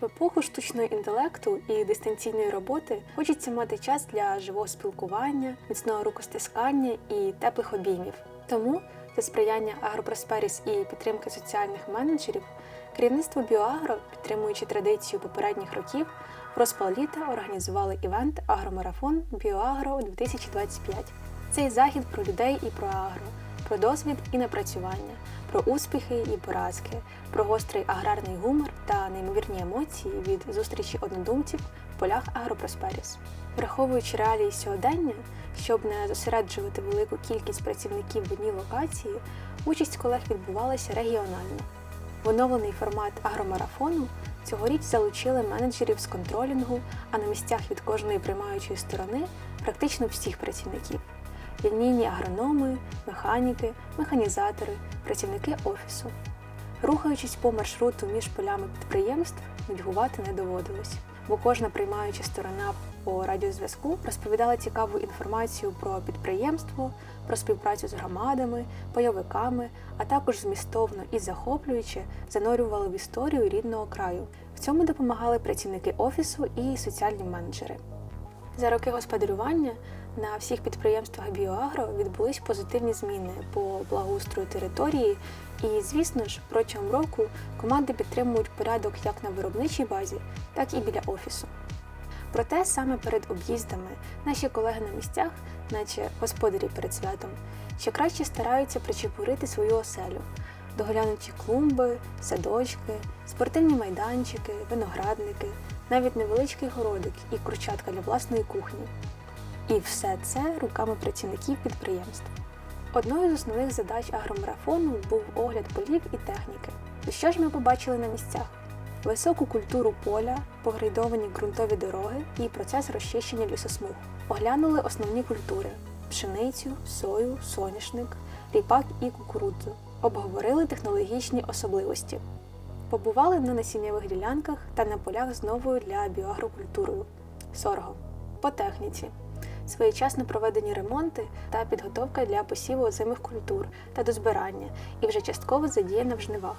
В епоху штучного інтелекту і дистанційної роботи хочеться мати час для живого спілкування, міцного рукостискання і теплих обіймів. Тому за сприяння Агропросперіс і підтримки соціальних менеджерів керівництво Біоагро, підтримуючи традицію попередніх років, в розпал літа організували івент Агромарафон Біоагро 2025. Цей захід про людей і про агро, про досвід і напрацювання, про успіхи і поразки, про гострий аграрний гумор та неймовірні емоції від зустрічі однодумців в полях Агропросперіс. Враховуючи реалії сьогодення, щоб не зосереджувати велику кількість працівників в одній локації, участь колег відбувалася регіонально. В оновлений формат агромарафону цьогоріч залучили менеджерів з контролінгу, а на місцях від кожної приймаючої сторони практично всіх працівників лінійні агрономи, механіки, механізатори, працівники офісу. Рухаючись по маршруту між полями підприємств, нудьгувати не доводилось, бо кожна приймаюча сторона по радіозв'язку розповідала цікаву інформацію про підприємство, про співпрацю з громадами, пайовиками, а також змістовно і захоплююче занурювали в історію рідного краю. В цьому допомагали працівники офісу і соціальні менеджери. За роки господарювання на всіх підприємствах Біоагро відбулись позитивні зміни по благоустрою території, і, звісно ж, протягом року команди підтримують порядок як на виробничій базі, так і біля офісу. Проте саме перед об'їздами наші колеги на місцях, наче господарі перед святом, ще краще стараються причепурити свою оселю, доглянуті клумби, садочки, спортивні майданчики, виноградники, навіть невеличкий городик і курчатка для власної кухні. І все це руками працівників підприємств. Одною з основних задач агромарафону був огляд полів і техніки. І що ж ми побачили на місцях? Високу культуру поля, погрейдовані ґрунтові дороги і процес розчищення лісосмуг. Оглянули основні культури пшеницю, сою, соняшник, ріпак і кукурудзу. Обговорили технологічні особливості. Побували на насіннєвих ділянках та на полях з новою для біоагрокультурою сорго. По техніці своєчасно проведені ремонти та підготовка для посіву озимих культур та до збирання, і вже частково задіяна в жнивах.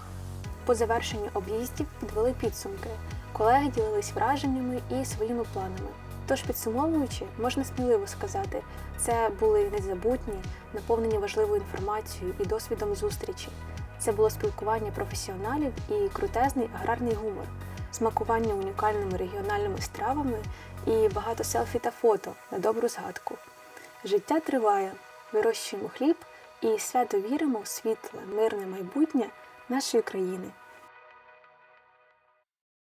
По завершенню об'їздів підвели підсумки. Колеги ділились враженнями і своїми планами. Тож, підсумовуючи, можна сміливо сказати, це були незабутні, наповнені важливою інформацією і досвідом зустрічі. Це було спілкування професіоналів і крутезний аграрний гумор, смакування унікальними регіональними стравами і багато селфі та фото на добру згадку. Життя триває, вирощуємо хліб і свято віримо в світле, мирне майбутнє нашої країни.